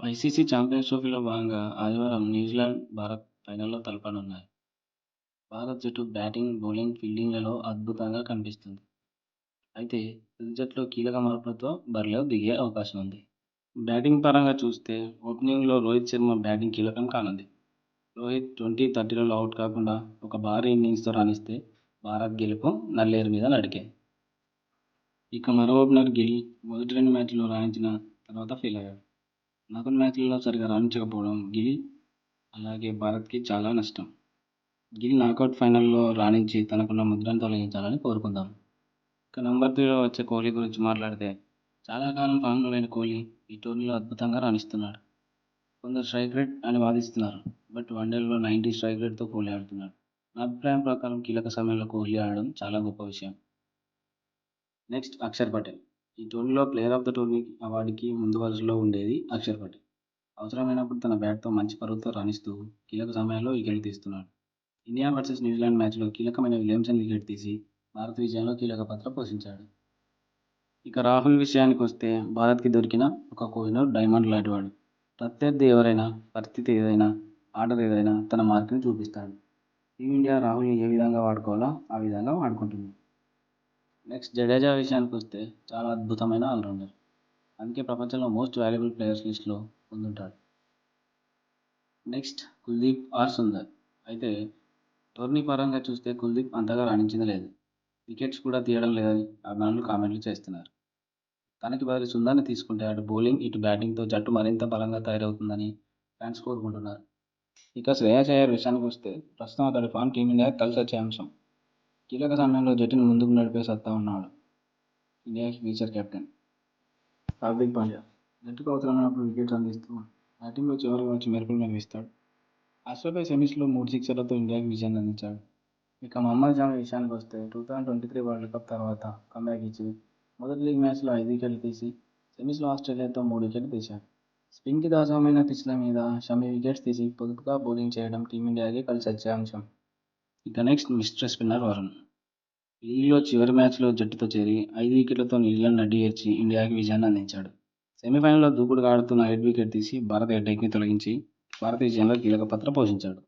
ICC champions ట్రోఫీలో భాగంగా ఆదివారం న్యూజిలాండ్, భారత్ ఫైనల్లో తలపడనున్నాయి. భారత్ జట్టు బ్యాటింగ్, బౌలింగ్, ఫీల్డింగ్లలో అద్భుతంగా కనిపిస్తుంది. అయితే తుది జట్టులో కీలక మార్పులతో బరిలో దిగే అవకాశం ఉంది. బ్యాటింగ్ పరంగా చూస్తే ఓపెనింగ్లో రోహిత్ శర్మ బ్యాటింగ్ కీలకం కానుంది. రోహిత్ ట్వంటీ, థర్టీలలో అవుట్ కాకుండా ఒక భారీ ఇన్నింగ్స్తో రాణిస్తే భారత్ గెలుపు నల్లేరు మీద నడకే. ఇక మరో ఓపెనర్ గిల్ మొదటి రెండు మ్యాచ్ల్లో రాణించిన తర్వాత ఫెయిలయ్యాడు. నకుల్ మ్యాచ్లలో సరిగా రాణించకపోవడం గిల్, అలాగే భారత్కి చాలా నష్టం. గిల్ నాకౌట్ ఫైనల్లో రాణించి తనకున్న ముద్రను తొలగించాలని కోరుకుందాం. ఇక నంబర్ త్రీలో వచ్చే కోహ్లీ గురించి మాట్లాడితే చాలా కాలం ఫామ్లో లేని కోహ్లీ ఈ టోర్నీలో అద్భుతంగా రాణిస్తున్నాడు. కొందరు స్ట్రైక్ రేట్ అని వాదిస్తున్నారు. బట్ వన్డేలో నైంటీ స్ట్రైక్ రేట్తో కోహ్లీ ఆడుతున్నాడు. నా అభిప్రాయం ప్రకారం కీలక సమయంలో కోహ్లీ ఆడడం చాలా గొప్ప విషయం. నెక్స్ట్ అక్షర్ పటేల్ ఈ టోర్నీలో ప్లేయర్ ఆఫ్ ద టోర్నీ అవార్డుకి ముందు వరుసలో ఉండేది అక్షర్ పటేల్. అవసరమైనప్పుడు తన బ్యాట్తో మంచి పరుగుతో రాణిస్తూ కీలక సమయాల్లో వికెట్లు తీస్తున్నాడు. ఇండియా వర్సెస్ న్యూజిలాండ్ మ్యాచ్లో కీలకమైన విలియమ్సన్ వికెట్ తీసి భారత విజయంలో కీలక పాత్ర పోషించాడు. ఇక రాహుల్ విషయానికి వస్తే భారత్కి దొరికిన ఒక కోహినూర్ డైమండ్ లాంటివాడు. ప్రత్యర్థి ఎవరైనా, పరిస్థితి ఏదైనా, ఆర్డర్ ఏదైనా తన మార్కుని చూపిస్తాడు. టీమిండియా రాహుల్ని ఏ విధంగా వాడుకోవాలో ఆ విధంగా వాడుకుంటుంది. నెక్స్ట్ జడేజా విషయానికొస్తే చాలా అద్భుతమైన ఆల్రౌండర్. అందుకే ప్రపంచంలో మోస్ట్ వాల్యుబుల్ ప్లేయర్స్ లిస్ట్లో ముందుంటాడు. నెక్స్ట్ కుల్దీప్ ఆర్ సుందర్ అయితే టోర్నీ పరంగా చూస్తే కుల్దీప్ అంతగా రాణించింది లేదు. వికెట్స్ కూడా తీయడం లేదని అభిమానులు కామెంట్లు చేస్తున్నారు. తనకి బదులు సుందర్ని తీసుకుంటే అటు బౌలింగ్, ఇటు బ్యాటింగ్తో జట్టు మరింత బలంగా తయారవుతుందని ఫ్యాన్స్ కోరుకుంటున్నారు. ఇక శ్రేయస్ అయ్యర్ విషయానికొస్తే ప్రస్తుతం అతడి ఫామ్ టీమిండియా కలిసి వచ్చే అంశం. కీలక సమయంలో జట్టును ముందుకు నడిపే సత్తా ఉన్నాడు. ఇండియాకి ఫ్యూచర్ కెప్టెన్. హార్దిక్ పాండ్యా జట్టుకు అవసరమైనప్పుడు వికెట్స్ అందిస్తూ బ్యాటింగ్లో చివరి వచ్చి మెరుపులు మెరిపిస్తాడు. అశ్వపై సెమీస్లో మూడు సిక్సర్లతో ఇండియాకి విజయాన్ని అందించాడు. ఇక మహమ్మద్ జమీ విషయానికి వస్తే two thousand twenty three world cup తర్వాత కమ్బ్యాక్ ఇచ్చి మొదటి లీగ్ మ్యాచ్లో ఐదు వికెట్లు తీసి సెమీస్లో ఆస్ట్రేలియాతో మూడు వికెట్లు తీశాడు. స్పిన్కి దాసమైన పిచ్ల మీద షమి వికెట్స్ తీసి పొదుపుగా బౌలింగ్ చేయడం టీమిండియాకి కలిసొచ్చే అంశం. ఇక నెక్స్ట్ మిస్టర్ స్పిన్నర్ వరుణ్. లీగ్లో చివరి మ్యాచ్లో జట్టుతో చేరి ఐదు వికెట్లతో న్యూజిలాండ్ నడ్డియేర్చి ఇండియాకి విజయాన్ని అందించాడు. సెమీఫైనల్లో దూకుడుగా ఆడుతున్న హెడ్ వికెట్ తీసి భారత హెడ్ఏక్ని తొలగించి భారత విజయంలో కీలక పాత్ర పోషించాడు.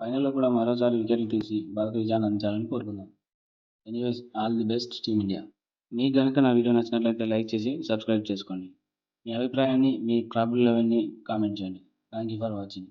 ఫైనల్లో కూడా మరోసారి వికెట్లు తీసి భారత విజయాన్ని అందించాలని కోరుకుందాం. Anyways all the best team India. మీకు గనుక నా వీడియో నచ్చినట్లయితే లైక్ చేసి సబ్స్క్రైబ్ చేసుకోండి. మీ అభిప్రాయాన్ని, మీ క్రాబుల్ లెవెల్ని కామెంట్ చేయండి. Thank you for watching.